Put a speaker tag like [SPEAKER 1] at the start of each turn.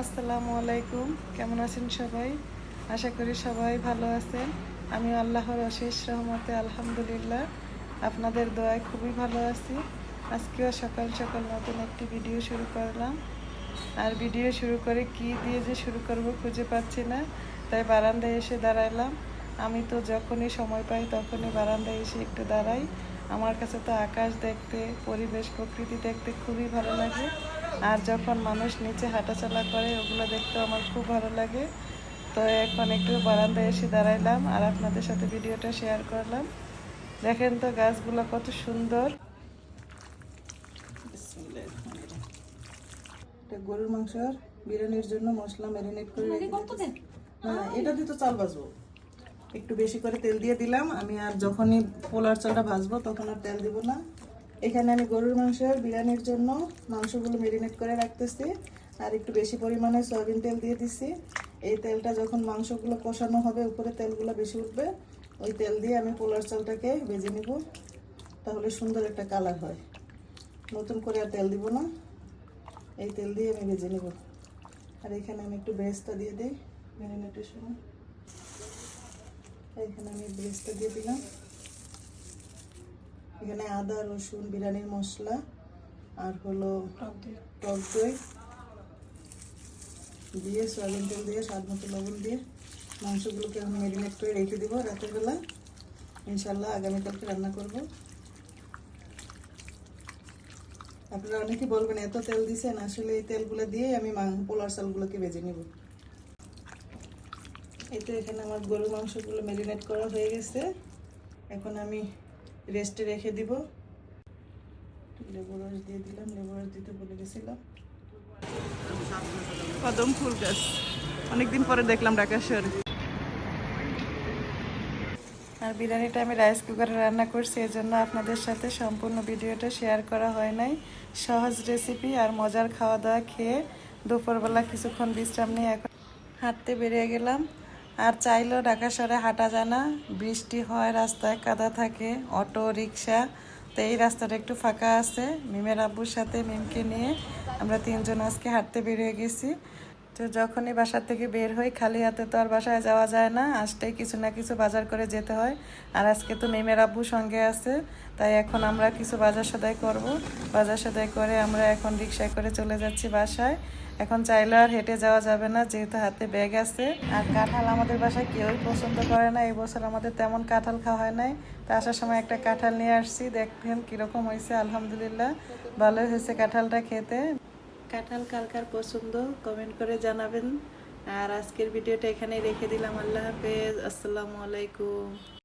[SPEAKER 1] আসসালামু আলাইকুম। কেমন আছেন সবাই? আশা করি সবাই ভালো আছেন। আমি আল্লাহর অশেষ রহমতে আলহামদুলিল্লাহ। আপনাদের দোয়ায় খুবই ভালো আছি। আজকেও সকাল সকাল নতুন একটি ভিডিও শুরু করলাম। আর ভিডিও শুরু করে কি দিয়ে যে শুরু করব খুঁজে পাচ্ছি না, তাই বারান্দায় এসে দাঁড়াইলাম। আমি তো যখনই সময় পাই তখনই বারান্দায় এসে একটু দাঁড়াই। আমার কাছে তো আকাশ দেখতে, পরিবেশ, প্রকৃতি দেখতে খুবই ভালো লাগে। আর যখন মানুষ নিচে হাঁটাচলা করে ওগুলো দেখতে আমার খুব ভালো লাগে। তো এখন একটু বারান্দায় এসে দাঁড়াইলাম আর আপনাদের সাথে ভিডিওটা শেয়ার করলাম। দেখেন তো গাছগুলো কত সুন্দর। গরুর মাংস বিরিয়ানির জন্য মশলা ম্যারিনেট করে। না এটা দিয়ে তো চাল ভাজবো। একটু বেশি করে তেল দিয়ে দিলাম। আমি আর যখনই পোলার চালটা ভাজবো তখন আর তেল দিব না। এখানে আমি গরুর মাংসের বিরিয়ানির জন্য মাংসগুলো ম্যারিনেট করে রাখতেছি। আর একটু বেশি পরিমাণে সয়াবিন তেল দিয়ে দিছি। এই তেলটা যখন মাংসগুলো কষানো হবে, উপরে তেলগুলো বেশি উঠবে, ওই তেল দিয়ে আমি পোলার চালটাকে ভেজে নিব। তাহলে সুন্দর একটা কালার হয়। নতুন করে আর তেল দিব না। এই তেল দিয়ে আমি ভেজে নেব। আর এখানে আমি একটু ব্রেস্তা দিয়ে দিই ম্যারিনেটের সময়। এখানে আমি ব্রেস্তা দিয়ে দিলাম। এখানে আদা রসুন বিরিয়ানির মশলা আর হলো টক দই। দিয়ে সয়াবিন তেল দিয়ে স্বাদ মতো লবণ দিয়ে মাংসগুলোকে আমি ম্যারিনেট করে রেখে দিব রাতের বেলা ইনশাল্লাহ আগামীকালকে রান্না করব। আপনারা অনেকে বলবেন এত তেল দিছেন আসলে এই তেলগুলো দিয়ে আমি মাং- পোলার চালগুলোকে বেজে নেব। এই তো এখানে আমার গরুর মাংসগুলো ম্যারিনেট করা হয়ে গেছে। এখন আমি রেস্টে রেখে দিব। লেবু রস দিয়ে দিলাম লেবু রস দিতে বলে গেছিলাম। কদম ফুল গাছ। অনেকদিন পরে দেখলাম ঢাকা শহরে আর বিরিয়ানিটা আমি রাইস কুকারে রান্না করছি এজন্য আপনাদের সাথে সম্পূর্ণ ভিডিওটা শেয়ার করা হয় নাই। সহজ রেসিপি আর মজার খাওয়া দাওয়া খেয়ে দুপুরবেলা কিছুক্ষণ বিশ্রাম নিয়ে এখন হাঁটতে বেরিয়ে গেলাম। আর চাইলেও ঢাকা শহরে হাঁটা যায় না। বৃষ্টি হয়, রাস্তায় কাদা থাকে, অটো রিক্সা তো এই রাস্তাটা একটু ফাঁকা আছে। মিমের আব্বুর সাথে মিমকে নিয়ে আমরা তিনজন আজকে হাঁটতে বেরিয়ে গেছি। তো যখনই বাসার থেকে বের হই, খালি হাতে তো আর বাসায় যাওয়া যায় না। আসতেই কিছু না কিছু বাজার করে যেতে হয়। আর আজকে তো মেমের আব্বু সঙ্গে আছে, তাই এখন আমরা কিছু বাজার সদাই করব। বাজার সদাই করে আমরা এখন রিক্সায় করে চলে যাচ্ছি বাসায়। এখন চাইলে আর হেঁটে যাওয়া যাবে না, যেহেতু হাতে ব্যাগ আছে। আর কাঁঠাল আমাদের বাসায় কেউই পছন্দ করে না। এই বছর আমাদের তেমন কাঁঠাল খাওয়া হয় নাই। তা আসার সময় একটা কাঁঠাল নিয়ে আসছি। দেখবেন কীরকম হয়েছে আলহামদুলিল্লাহ। ভালোই হয়েছে কাঁঠালটা খেতে। কাঁঠাল কার কার পছন্দ কমেন্ট করে জানাবেন। আর আজকের ভিডিওটা এখানেই রেখে দিলাম। আল্লাহ হাফেজ। আসসালামু আলাইকুম।